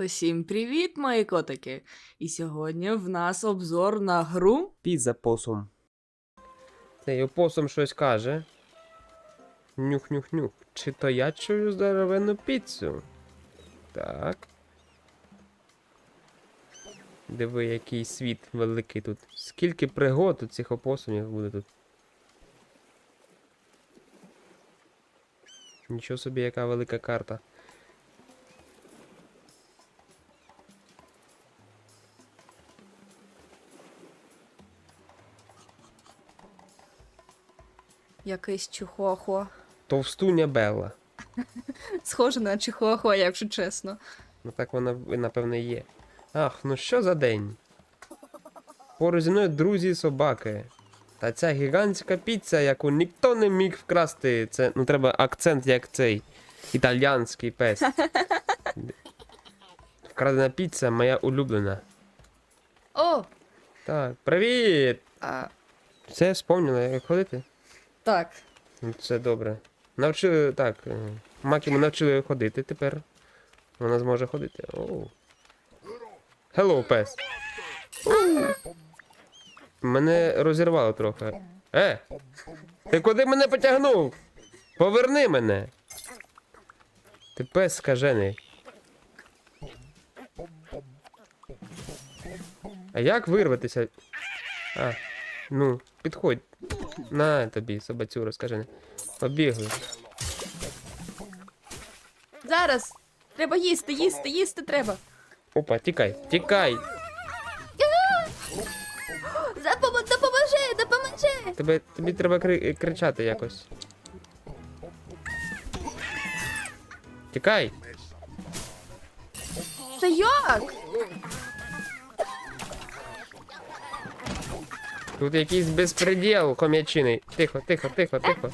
Усім привіт, мої котики! І сьогодні в нас обзор на гру. Піза посум. Цей опосум щось каже. Нюх-нюх-нюх. Чи то я чую здоровенну піцу? Так. Диви, який світ великий тут. Скільки пригод у цих опосумів буде тут. Нічого собі, яка велика карта. Якийсь чихуахуа. Товстуня Белла. Схоже на чихуахуа, якщо чесно. Ну так вона і є. Ах, ну що за день? Поруч зі мною друзі і собаки. Та ця гігантська піца, яку ніхто не міг вкрасти. Це ну треба акцент як цей італьянський пес. Вкрадена піца моя улюблена. О! Так, привіт! А, Все, сповнила, як ходити? Так. Ну, Це добре. Навчили, так. е, Макі ми навчили ходити тепер. Вона зможе ходити. Оу. Hello, пес. Мене розірвало трохи. Е! Ти куди мене потягнув? Поверни мене. Ти пес скажений. А як вирватися? А, ну, підходь. На тобі, собацю розкажи. Побігли. Зараз! Треба їсти, їсти, їсти треба. Опа, тікай, тікай. Допоможи, допоможи! Тебе, тобі треба кри- кричати якось. Тікай. Та як? Тут якийсь безпреділ ком'ячиний. Тихо, тихо, тихо, тихо.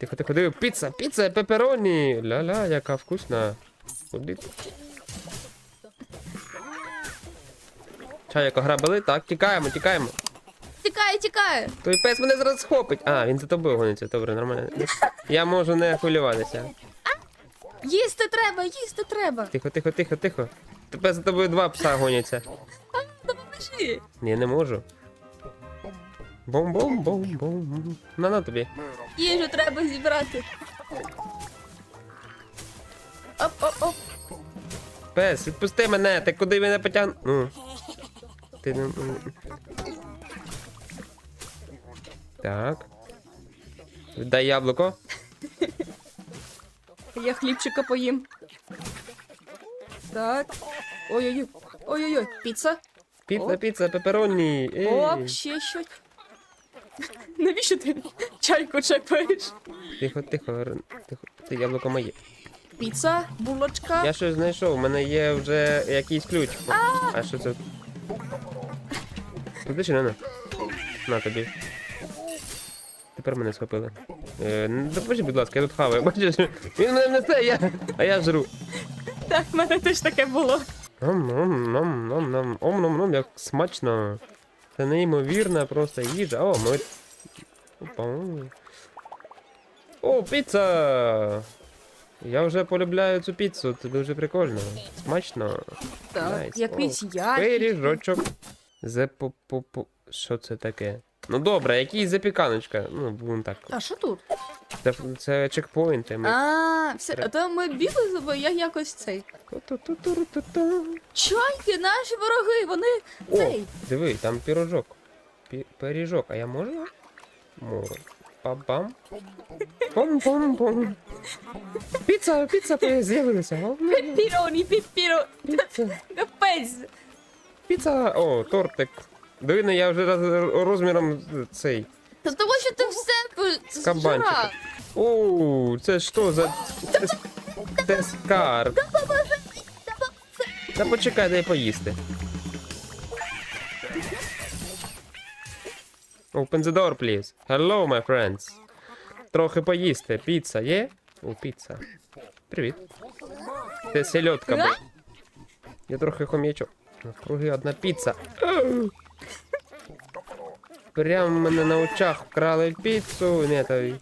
Тихо, тихо, диви. Піца, піца, пепероні. Ля-ля, яка вкусна. Куди ти? Чай, як ограбили? Так, тікаємо, тікаємо. Тікає, тікає! Той пес мене зараз схопить. А, він за тобою гониться, добре, нормально. Я можу не хвилюватися. Їсти треба, їсти треба! Тихо, тихо, тихо, тихо. Тепер за тобою два пса гоняться. Допоможи! Я не можу. Бом-бом-бом-бом. На на тобі. Їжу треба зібрати. Оп-оп-оп. Пес, відпусти мене, ти куди мене потяг... Ну. Ти не. ну. Так. Віддай яблуко. Я хлібчика поїм. Так. Ой-ой-ой. Ой-ой-ой. Піца. Піца, піца, пепероні. Оп, ще щось. Навіщо ти чайку чекаєш? Тихо, тихо, р- тихо. Це яблуко моє. Піца, булочка. Я щось знайшов, у мене є вже якийсь ключ. А що це? Туди чи не на? На тобі. Тепер мене схопили. Е, ну, допоможи, будь ласка, я тут хаваю. Бачиш, він мене несе, я, а я жру. Так, в мене теж таке було. Ом, ом, ном, ном, ном, ом, ном, ном, як смачно. Це неймовірна просто їжа. О, ми. О, піца! Я вже полюбляю цю піцу, це дуже прикольно. Смачно. Так, якийсь О. Пиріжочок. Зепо-по-по. Що це таке? Ну добре, якийсь запіканочка. Ну, будемо так. А що тут? Це, це чекпоінти. Ми... А, все, а то ми бігли з тобою, я якось цей. Чайки, наші вороги, вони О, цей. диви, там пірожок. Пі- Пиріжок, а я можу? Пам-пам. Пом-пом-пом. Піца, піца з'явилася. О, Піпіроні, піпіро. Піца. Капець. Піца. О, тортик. Диви, ну, я вже роз- розміром цей. Та тому що ти все З кабанчика. О, це що за. Це скарб. Та почекай, дай поїсти. Open the door, please. Hello, my friends. Трохи поїсти. Піца є? О, піца. Привіт. Це сельодка. бо- Я трохи хом'ячок. Навкруги одна піца. Прямо мене на очах вкрали піцу. Не, то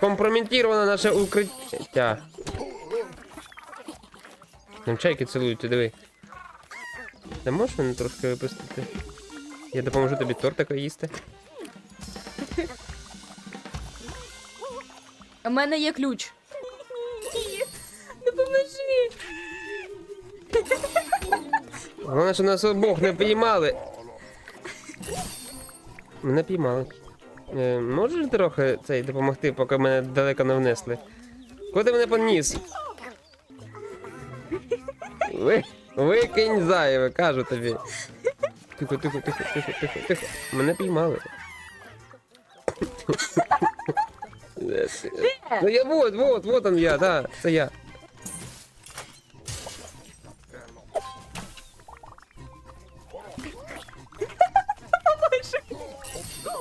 компрометировано наше укриття. Там чайки цілуються, диви. Ти можеш мене трошки випустити? Я допоможу тобі тортика їсти. У мене є ключ. Допоможи. Головне, що нас обох не піймали. Мене піймали. Е, можеш трохи цей допомогти, поки мене далеко не внесли? Куди мене поніс? Ви, викинь зайве, кажу тобі. Тихо, тихо, тихо, тихо, тихо, тихо. Мене піймали. Ну я вот, вот, вот он я, да, це я.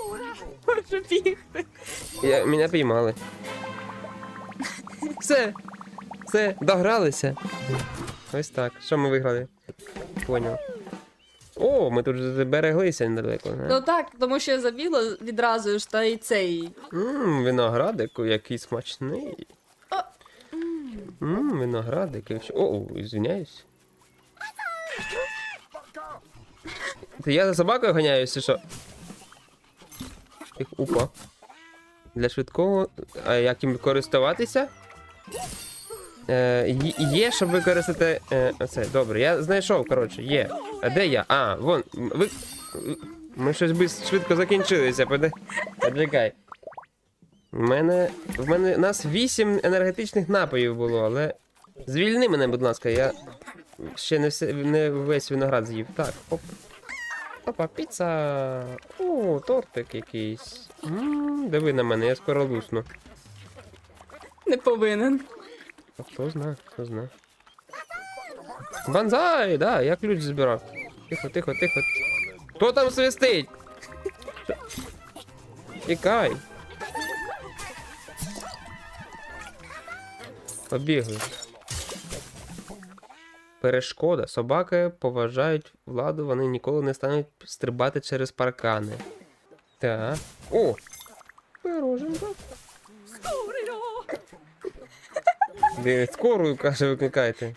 Можу. Я, мене піймали. Все. Все, догралися. Ось так. Що ми виграли? Поняв. О, ми тут збереглися недалеко. Ну так, тому що я забігла відразу ж та й цей. Ммм, виноградику, який смачний. Ммм, виноградик. якщо- О, извиняюсь. Ти я за собакою ганяюсь, чи що? Опа. Для швидкого. А як їм користуватися? Е, є- є, щоб використати. Е, оце, добре, я знайшов, коротше, є. А де я? А, вон. Ви... Ми щось би швидко закінчилися. Поди... Почекай. В мене. В мене нас вісім енергетичних напоїв було, але. Звільни мене, будь ласка, я ще не, все, не весь виноград з'їв. Так, оп. Опа, піца. О, тортик якийсь. м диви на мене, я скоро лусну. Не повинен. А хто знає, хто знає. Банзай, да, я ключ збирав. Тихо, тихо, тихо. Хто там свистить? Тікай. Побігли. Перешкода. Собаки поважають владу, вони ніколи не стануть стрибати через паркани. Так. О! Пироженка. Де скорую, каже, викликайте.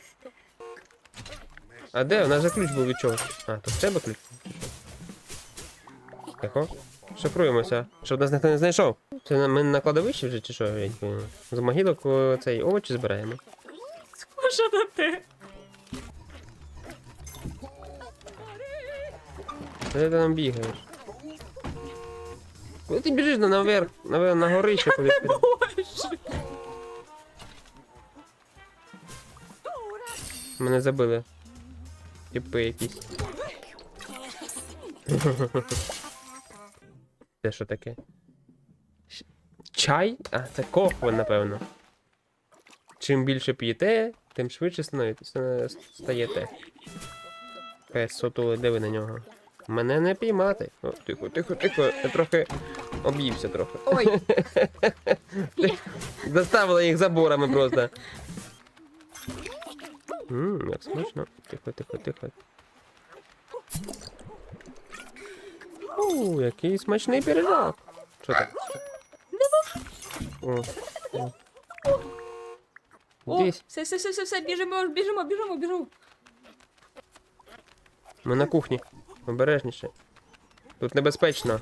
А де? У нас же ключ був від чогось. А, то в тебе ключ. Тихо. Шифруємося, щоб нас ніхто не знайшов. Це ми на кладовищі вже чи що? Я. З могилок цей овочі збираємо. Схоже на те. Де ти там бігаєш? Куди ти біжиш на наверх, на, на горище куди ти? Мене забили. Типи якісь. Це що таке? Чай? А, це кохва, напевно. Чим більше п'єте, тим швидше стаєте. Пес сотулий, диви на нього. Мене не піймати. О, тихо, тихо, тихо. Я трохи об'ївся трохи. Ой, Заставила їх заборами просто. Ммм, як смачно. Тихо, тихо, тихо. О, який смачний пиріжок. Що так? О, о. о, Десь. все, все, все, все, все, біжимо, біжимо, біжимо, біжимо. Ми на кухні. Обережніше. Тут небезпечно.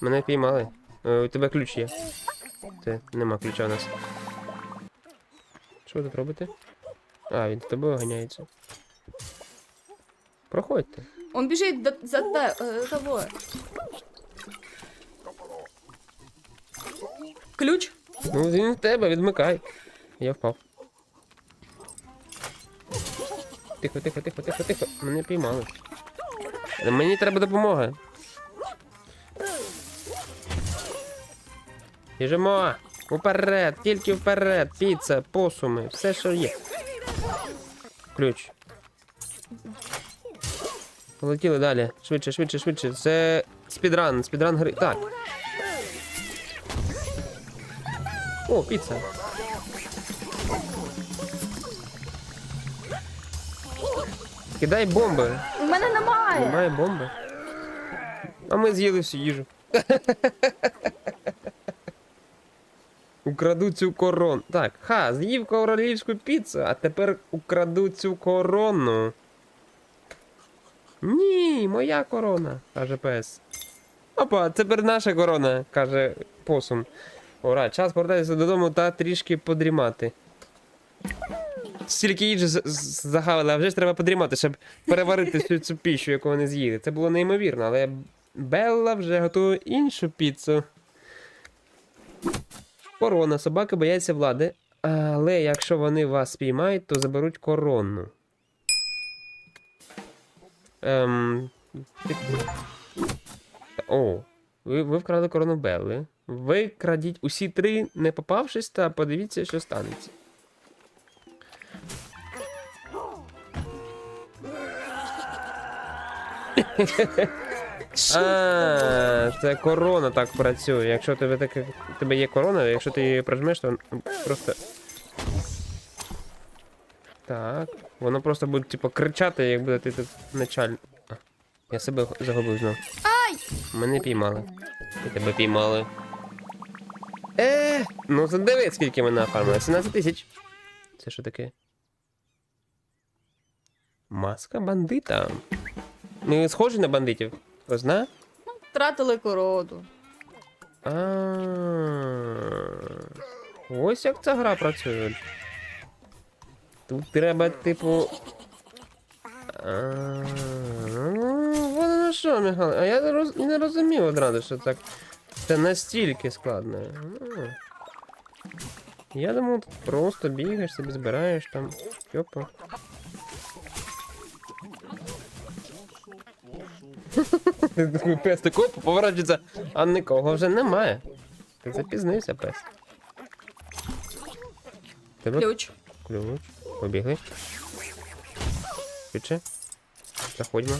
Мене піймали. Е, У тебе ключ є. Це нема ключа у нас. Що ви тут робите? А, він з тобою ганяється. Проходьте. Он біжить до, за те, е, того. Ключ? Ну, він в тебе, відмикай. Я впав. Тихо, тихо, тихо, тихо, тихо. Мене піймали. Мені треба допомога. Біжимо! Уперед, тільки вперед, піца, посуми, все, що є. Ключ. Полетіли далі. Швидше, швидше, швидше. Це спідран, спідран гри. Так. О, піца. Кидай бомби. У мене немає. Немає бомби. А ми з'їли всю їжу. Украду цю корону. Так, ха, з'їв королівську піцу, а тепер украду цю корону. Ні, моя корона, каже пес. Опа, тепер наша корона, каже посум. Ура, час повертатися додому та трішки подрімати. Стільки їжі загавили, а вже ж треба подрімати, щоб переварити всю цю піщу, яку вони з'їли. Це було неймовірно, але Белла вже готує іншу піцу. Корона. Собаки бояться влади, але якщо вони вас спіймають, то заберуть корону. Ем... О, ви, ви вкрали корону Белли. Ви крадіть усі три, не попавшись, та подивіться, що станеться. А, це корона так працює. Якщо тебе таке, тебе є корона, якщо ти її прожмеш, то просто. Так. Воно просто буде, типу, кричати, як буде ти тут начальник. Я себе загубив знов. Ай! Мене піймали. І тебе піймали. Е, ну задиви, скільки ми нафармили. 17 тисяч. Це що таке? Маска бандита. Ми схожі на бандитів. Хто знає? Втратили короду. А, Ось як ця гра працює. Тут треба, типу. А, Ну, воно що, Михайло? А я роз- не розумів одразу, що так. Це настільки складно. А. Я думав, тут просто бігаєш, собі збираєш там. Йопа. Пес такого поворачується, а нікого вже немає. Ти запізнився, пес. Тебе Ключ. ключ. Побігли. Швидше. Заходьмо.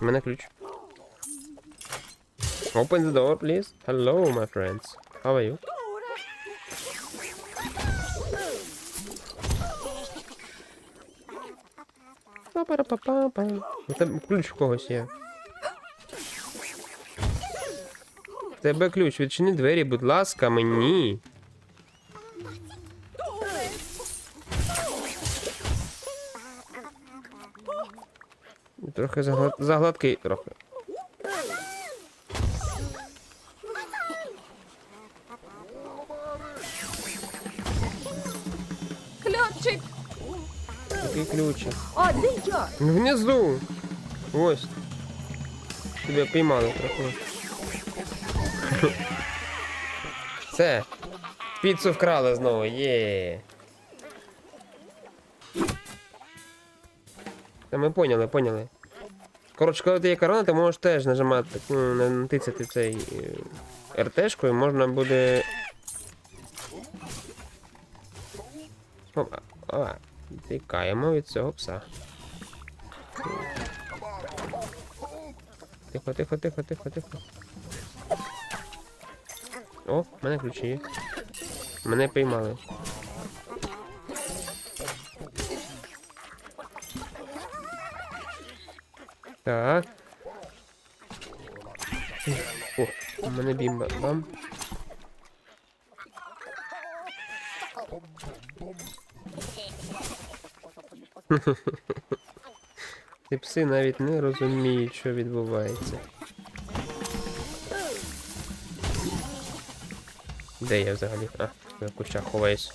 У мене ключ. Open the door, please. Hello, my friends. How are you? У тебе ключ в когось є. Тебе ключ, відчини двері, будь ласка, мені. Трохи заглад... загладкий трохи. Ключик. О, де я? Внизу. Ось. Тебе піймали трохи. Все. Піцу вкрали знову. Є. Та ми поняли, поняли. Коротше, коли ти є корона, ти можеш теж нажимати, ну, на- натицяти цей е, РТшкою, можна буде. Опа, а, тікаємо від цього пса. Тихо, тихо, тихо, тихо, тихо. О, в мене ключі є. Мене піймали. Так. О, у мене бімба. Бам. Ці пси навіть не розуміють, що відбувається. Де я взагалі? А, я в кущах ховаюсь.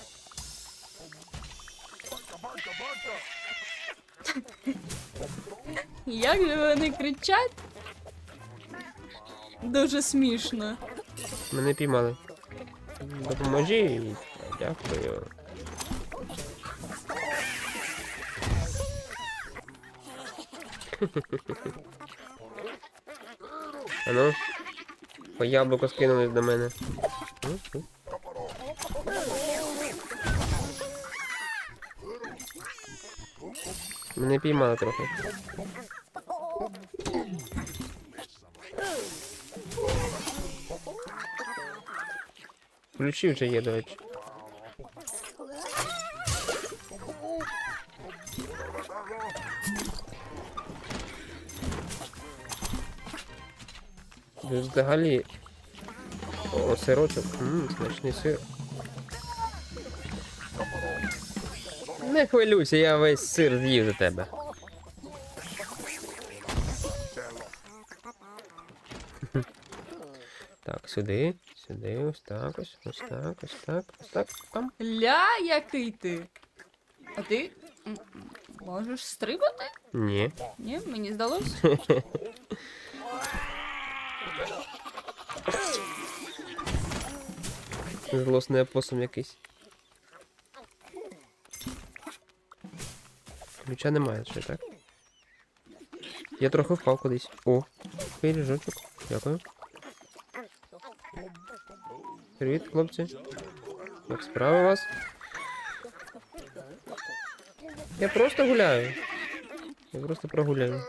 Як же вони кричать? Дуже смішно. Мене піймали. Допоможіть. Дякую. А ну. По яблуко скинулись до мене. Мене піймали трохи. Ключі вже є, до речі. Тут взагалі. О, сирочок. Ммм, смачний сир. Не хвилюйся, я весь сир з'їв за тебе. Так, сюди, сюди, ось так, ось, ось так, ось так, ось так. Там. Ля, який ти? А ти можеш стрибати? Ні. Ні, мені здалось. Злосний опосум якийсь. Ключа немає, ще так? Я трохи впав кудись. О, пиріжочок. Дякую. Привіт, хлопці. Як справи у вас? Я просто гуляю. Я просто прогуляю.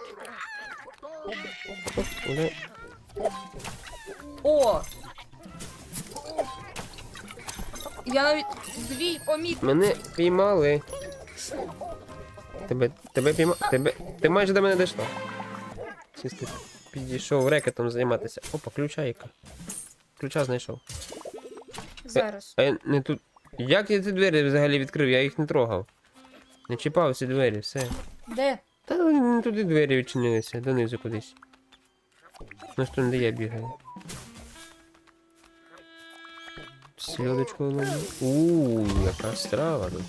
О! Я навіть дві помітив. Мене піймали. Тебе, тебе пійма... Тебе... Ти майже до мене дійшла. Чисто підійшов рекетом займатися. Опа, ключа яка. Ключа знайшов. Зараз. А я не тут. Як я ці двері взагалі відкрив? Я їх не трогав. Не чіпав ці двері, все. Де? Та туди двері відчинилися, донизу кудись. Ну що, де я бігаю? Сльодочку ловлю. Ууу, яка страва тут.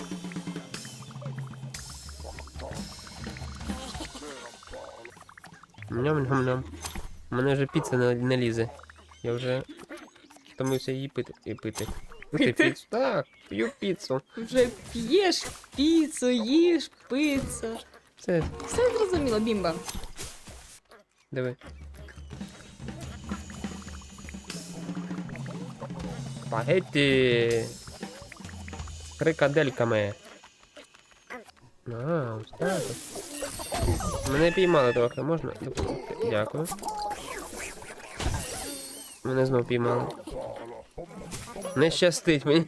Ням-ням-ням. У мене вже піца не, не лізе. Я вже втомився її пити і пити. Пити піцу. Так, п'ю піцу. Вже п'єш піцу, їш пицу. Все, Все зрозуміло, бімба. диви. Спагетті. Крикадельками. А, ось так. Мене піймали трохи, можна? Дякую. Мене знов піймали. Не щастить мені.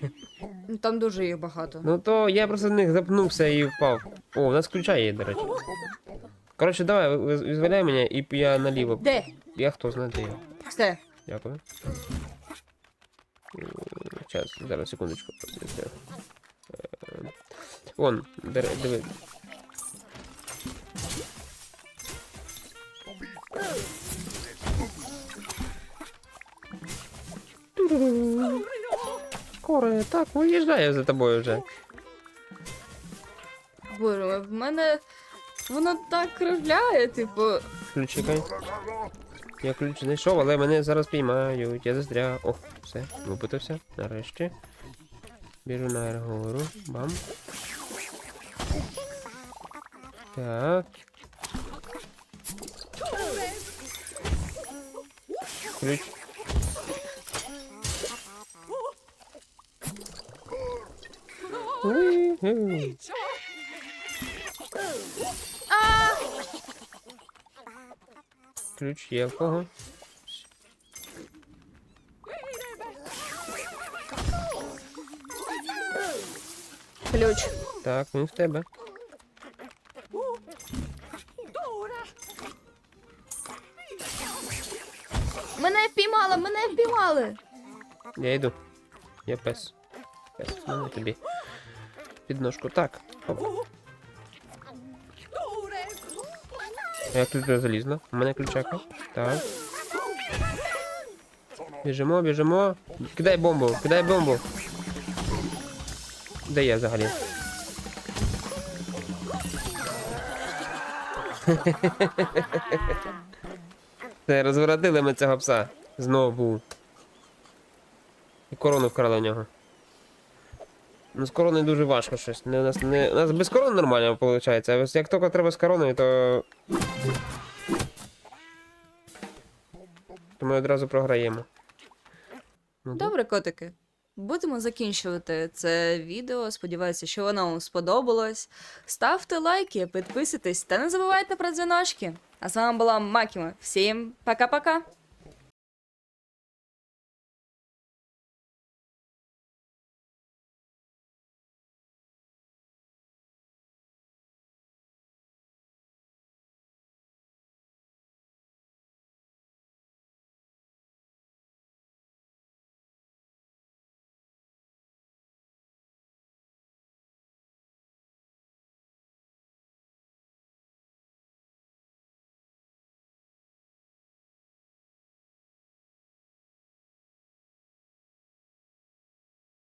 Ну, Там дуже їх багато. Ну то я просто в них запнувся і впав. О, у нас ключа є, до речі. Коротше, давай, визволяй мене і я наліво. Де? Я хто знає, де я. Все. Дякую. Час, зараз, секундочку. Е, Вон, диви. Скоро, так, виїжджаю за тобою вже. Боже, в мене воно так кривляє, типу. Ключикай. Я ключ знайшов, але мене зараз піймають. Я застряг. О, все, випитався. Нарешті. Біжу на гору. Бам. Так. Ключ. Уі-ху. Ключ є в кого? Ключ. Так, він в тебе. Мене впіймали, мене впіймали. Я йду. Я пес. Пес, мене тобі. Підножку. Так. Оп. Я вже залізла. У мене ключака. Так. Біжимо, біжимо. Кидай бомбу, кидай бомбу. Де я взагалі? Це розворотили ми цього пса. Знову. І корону вкрали у нього. Ну, з короною дуже важко щось. Не, у, нас, не, у нас без корони нормально виходить, а як тільки треба з короною, то. То ми одразу програємо. Ну, Добре, котики. Будемо закінчувати це відео. Сподіваюся, що воно вам сподобалось. Ставте лайки, підписуйтесь та не забувайте про дзвіночки. А з вами була Макіма. Всім пока-пока!